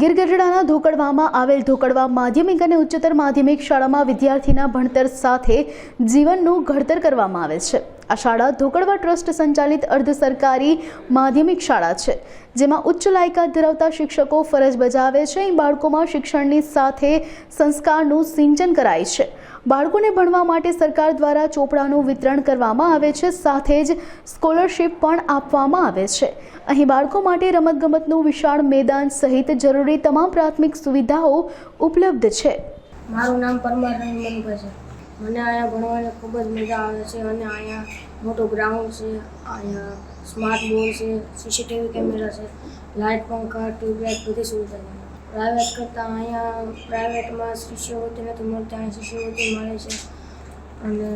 ગીર ગઢડાના ધોકડવામાં આવેલ ધોકડવા માધ્યમિક અને ઉચ્ચતર માધ્યમિક શાળામાં વિદ્યાર્થીના ભણતર સાથે જીવનનું ઘડતર કરવામાં આવે છે. આ શાળા ધોકડવા ટ્રસ્ટ સંચાલિત અર્ધ સરકારી માધ્યમિક શાળા છે, જેમાં ઉચ્ચ લાયકાત ધરાવતા શિક્ષકો ફરજ બજાવે છે. અહીં બાળકોમાં શિક્ષણની સાથે સંસ્કારનું સિંચન કરાય છે. બાળકોને ભણવા માટે સરકાર દ્વારા ચોપડાનું વિતરણ કરવામાં આવે છે, સાથે જ સ્કોલરશિપ પણ આપવામાં આવે છે. અહીં બાળકો માટે રમતગમતનું વિશાળ મેદાન સહિત જરૂરી તમામ પ્રાથમિક સુવિધાઓ ઉપલબ્ધ છે. મારું નામ પરમાર છે. મને અહીંયા ભણવાની ખૂબ જ મજા આવે છે અને અહીંયા મોટું ગ્રાઉન્ડ છે, અહીંયા સ્માર્ટ બોર્ડ છે, સીસીટીવી કેમેરા છે લાઇટ પંખા ટ્યુબલાઇટ બધી સુવિધા છે. પ્રાઇવેટ કરતાં અહીંયા પ્રાઇવેટમાં શિષ્યવૃત્તિ નથી મળતી, અહીંયા શિષ્યવૃત્તિ મળે છે. અને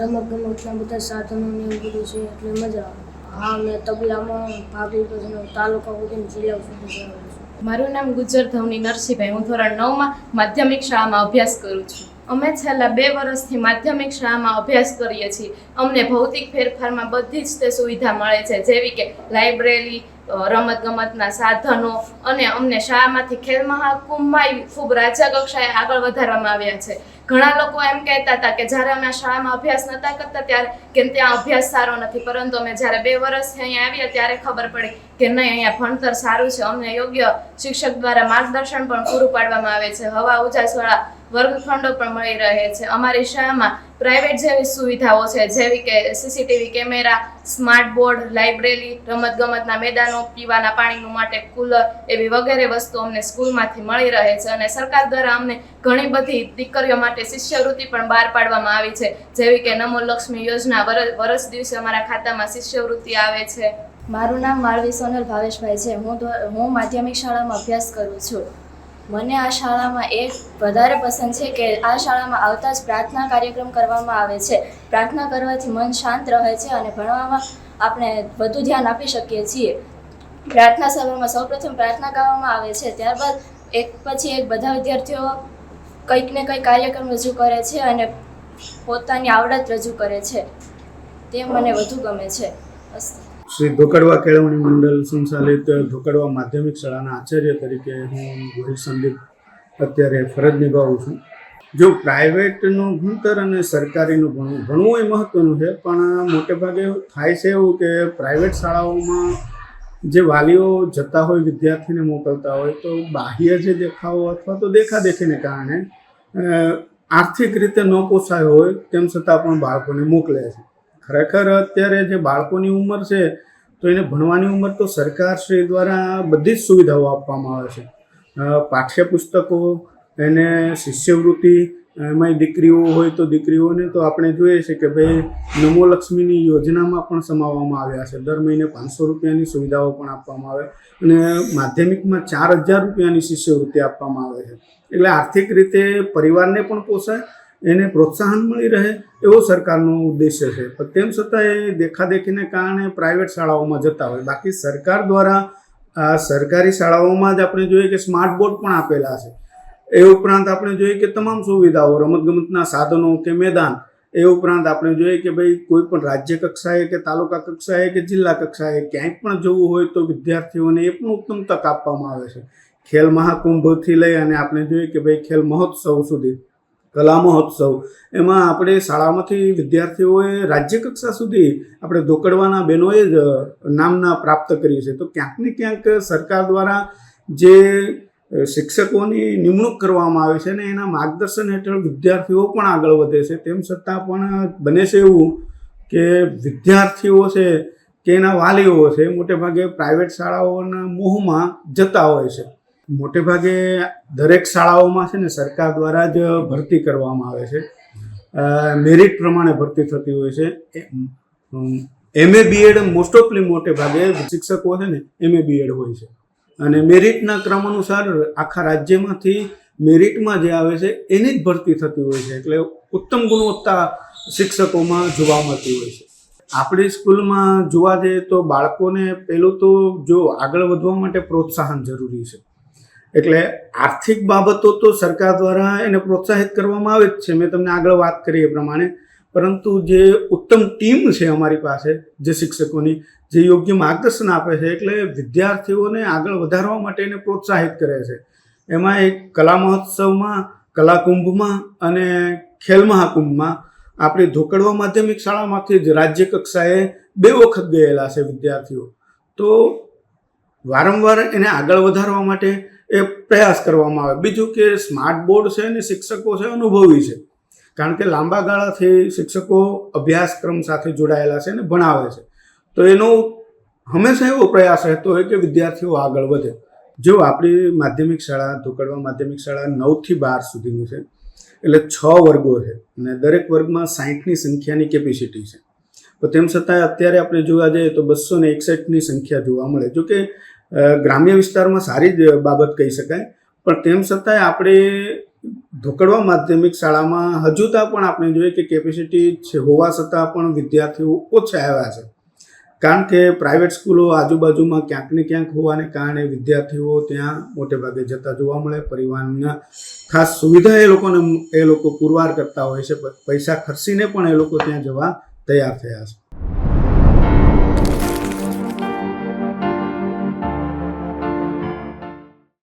રમતગમતના બધા સાધનો ને એવું બધું છે, એટલે મજા આવે. હા, મેં તબલામાં ભાગ લીધો છે તાલુકા સુધીને જિલ્લા સુધી મારું નામ ગુજર ધવની નરસિંહભાઈ. હું ધોરણ નવમાં માધ્યમિક શાળામાં અભ્યાસ કરું છું. અમે છેલ્લા બે વર્ષથી માધ્યમિક શાળામાં અભ્યાસ કરીએ છીએ. અમને ભૌતિક ફેરફારમાં બધી જ તે સુવિધા મળે છે, જેવી કે લાઇબ્રેરી રમતગમતના સાધનો અને અમને શાળામાંથી ખેલ મહાકુંભમાં ખૂબ રાજ્ય કક્ષાએ આગળ વધારવામાં આવ્યા છે. ઘણા લોકો એમ કહેતા હતા કે જ્યારે અમે શાળામાં અભ્યાસ નહોતા કરતા ત્યારે કે ત્યાં અભ્યાસ સારો નથી, પરંતુ અમે જ્યારે બે વર્ષ અહીંયા આવ્યા ત્યારે ખબર પડી કે નહીં, અહીંયા ભણતર સારું છે. અમને યોગ્ય શિક્ષક દ્વારા માર્ગદર્શન પણ પૂરું પાડવામાં આવે છે. હવા ઉજાસવાળા વર્ગખંડો પણ મળી રહે છે. અમારી શાળામાં પ્રાઇવેટ જેવી સુવિધાઓ છે, જેવી કે CCTV camera smart board library રમતગમતના મેદાનો, પીવાના પાણીનું માટે કુલર એવી વગેરે વસ્તુઓ અમને સ્કૂલમાંથી મળી રહે છે અને સરકાર દ્વારા અમને ઘણી બધી દીકરીઓ માટે શિષ્યવૃત્તિ પણ બહાર પાડવામાં આવી છે. જેવી કે નમો લક્ષ્મી યોજના વરસ દિવસે અમારા ખાતામાં શિષ્યવૃત્તિ આવે છે. મારું નામ માળવી સોનલ ભાવેશભાઈ છે. હું હું માધ્યમિક શાળામાં અભ્યાસ કરું છું. મને આ શાળામાં એક વધારે પસંદ છે કે આ શાળામાં આવતા જ પ્રાર્થના કાર્યક્રમ કરવામાં આવે છે. પ્રાર્થના કરવાથી મન શાંત રહે છે અને ભણવામાં આપણે વધુ ધ્યાન આપી શકીએ છીએ. પ્રાર્થના સભામાં સૌપ્રથમ પ્રાર્થના ગાવામાં આવે છે. ત્યારબાદ એક પછી એક બધા વિદ્યાર્થીઓ કંઈક ને કંઈક કાર્યક્રમ રજૂ કરે છે અને પોતાની આવડત રજૂ કરે છે. તે મને વધુ ગમે છે. બસ શ્રી ધોકડવા કેળવણી મંડળ સંચાલિત ધોકડવા માધ્યમિક શાળાના આચાર્ય તરીકે હું ગોહિલ સંદીપ અત્યારે ફરજ નિભાવું છું. જો પ્રાઇવેટનું ભણતર અને સરકારીનું ભણવું ભણવું એ મહત્ત્વનું છે, પણ મોટે ભાગે થાય છે એવું કે પ્રાઇવેટ શાળાઓમાં જે વાલીઓ જતા હોય, વિદ્યાર્થીને મોકલતા હોય, તો બાહ્ય જે દેખાવો અથવા તો દેખાદેખીને કારણે આર્થિક રીતે ન પોસાય હોય, તેમ છતાં પણ બાળકોને મોકલે છે. ખરેખર અત્યારે જે બાળકોની ઉંમર છે, તો એને ભણવાની ઉંમર તો સરકારશ્રી દ્વારા બધી જ સુવિધાઓ આપવામાં આવે છે. પાઠ્યપુસ્તકો, એને શિષ્યવૃત્તિ, એમાંય દીકરીઓ હોય તો દીકરીઓને તો આપણે જોઈએ છે કે ભાઈ નમો લક્ષ્મીની યોજનામાં પણ સમાવવામાં આવ્યા છે. દર મહિને પાંચસો રૂપિયાની સુવિધાઓ પણ આપવામાં આવે અને માધ્યમિકમાં ચાર હજાર રૂપિયાની શિષ્યવૃત્તિ આપવામાં આવે છે. એટલે આર્થિક રીતે પરિવારને પણ પોસાય એને પ્રોત્સાહન મળી રહે એવો સરકારનો ઉદ્દેશ્ય છે. પણ તેમ છતાં એ દેખાદેખીને કારણે પ્રાઇવેટ શાળાઓમાં જતા હોય. બાકી સરકાર દ્વારા આ સરકારી શાળાઓમાં જ આપણે જોઈએ કે સ્માર્ટ બોર્ડ પણ આપેલા છે. એ ઉપરાંત આપણે જોઈએ કે તમામ સુવિધાઓ, રમતગમતના સાધનો કે મેદાન, એ ઉપરાંત આપણે જોઈએ કે ભાઈ કોઈ પણ રાજ્ય કક્ષાએ કે તાલુકા કક્ષાએ કે જિલ્લા કક્ષાએ ક્યાંય પણ જવું હોય તો વિદ્યાર્થીઓને એ પણ ઉત્તમ તક આપવામાં આવે છે. ખેલ મહાકુંભથી લઈ અને આપણે જોઈએ કે ભાઈ ખેલ મહોત્સવ સુધી કલા મહોત્સવ એમાં આપણે શાળામાંથી વિદ્યાર્થીઓએ રાજ્ય કક્ષા સુધી આપણે ધોકડવાના બહેનોએ જ નામના પ્રાપ્ત કરી છે તો ક્યાંક ને ક્યાંક સરકાર દ્વારા જે શિક્ષકોની નિમણૂક કરવામાં આવે છે ને એના માર્ગદર્શન હેઠળ વિદ્યાર્થીઓ પણ આગળ વધે છે. તેમ છતાં પણ બને છે એવું કે વિદ્યાર્થીઓ છે કે એના વાલીઓ છે મોટે ભાગે પ્રાઇવેટ શાળાઓના મોહમાં જતા હોય છે. મોટે ભાગે દરેક શાળાઓમાં છે ને સરકાર દ્વારા જ ભરતી કરવામાં આવે છે. મેરિટ પ્રમાણે ભરતી થતી હોય છે. એમએ બીએડ મોસ્ટ ઓફલી મોટે ભાગે શિક્ષકો છે ને એમએ બીએડ હોય છે. અને મેરિટના ક્રમ અનુસાર આખા રાજ્યમાંથી મેરિટમાં જે આવે છે એની જ ભરતી થતી હોય છે. એટલે ઉત્તમ ગુણવત્તા શિક્ષકોમાં જોવા મળતી હોય છે. આપણી સ્કૂલમાં જોવા જઈએ તો બાળકોને પહેલું તો જો આગળ વધવા માટે પ્રોત્સાહન જરૂરી છે. એટલે આર્થિક બાબતો તો સરકાર દ્વારા એને પ્રોત્સાહિત કરવામાં આવે જ છે. મેં તમને આગળ વાત કરી એ પ્રમાણે. પરંતુ જે ઉત્તમ ટીમ છે અમારી પાસે, જે શિક્ષકોની, જે યોગ્ય માર્ગદર્શન આપે છે, એટલે વિદ્યાર્થીઓને આગળ વધારવા માટે એને પ્રોત્સાહિત કરે છે. એમાં એક કલા મહોત્સવમાં કલાકુંભમાં અને ખેલ મહાકુંભમાં આપણે ધોકડવા માધ્યમિક શાળામાંથી જ રાજ્ય કક્ષાએ બે વખત ગયેલા છે વિદ્યાર્થીઓ. તો વારંવાર એને આગળ વધારવા માટે એ પ્રયાસ કરવામાં આવે. બીજું કે સ્માર્ટ બોર્ડ છે અને શિક્ષકો છે અનુભવી છે. કારણ કે લાંબા ગાળાથી શિક્ષકો અભ્યાસક્રમ સાથે જોડાયેલા છે અને ભણાવે છે. તો એનો હંમેશા એવો પ્રયાસ રહેતો હોય કે વિદ્યાર્થીઓ આગળ વધે. જો આપણી માધ્યમિક શાળા ધોકડવા માધ્યમિક શાળા નવથી બાર સુધીની છે, એટલે છ વર્ગો છે અને દરેક વર્ગમાં સાહીઠની સંખ્યાની કેપેસિટી છે. તો તેમ છતાં અત્યારે આપણે જોવા જઈએ તો બસો ને એકસઠની સંખ્યા જોવા મળે. જો કે ગ્રામ્ય વિસ્તારમાં સારી જ બાબત કહી શકાય. પણ તેમ છતાંય આપણે ધોકડવા માધ્યમિક શાળામાં હજુ ત્યાં પણ આપણે જોઈએ કે કેપેસિટી છે, હોવા છતાં પણ વિદ્યાર્થીઓ ઓછા આવ્યા છે. કારણ કે પ્રાઇવેટ સ્કૂલો આજુબાજુમાં ક્યાંક ને ક્યાંક હોવાને કારણે વિદ્યાર્થીઓ ત્યાં મોટે ભાગે જતા જોવા મળે. પરિવહનના ખાસ સુવિધા એ લોકોને, એ લોકો પુરવાર કરતા હોય છે. પૈસા ખર્ચીને પણ એ લોકો ત્યાં જવા તૈયાર થયા છે.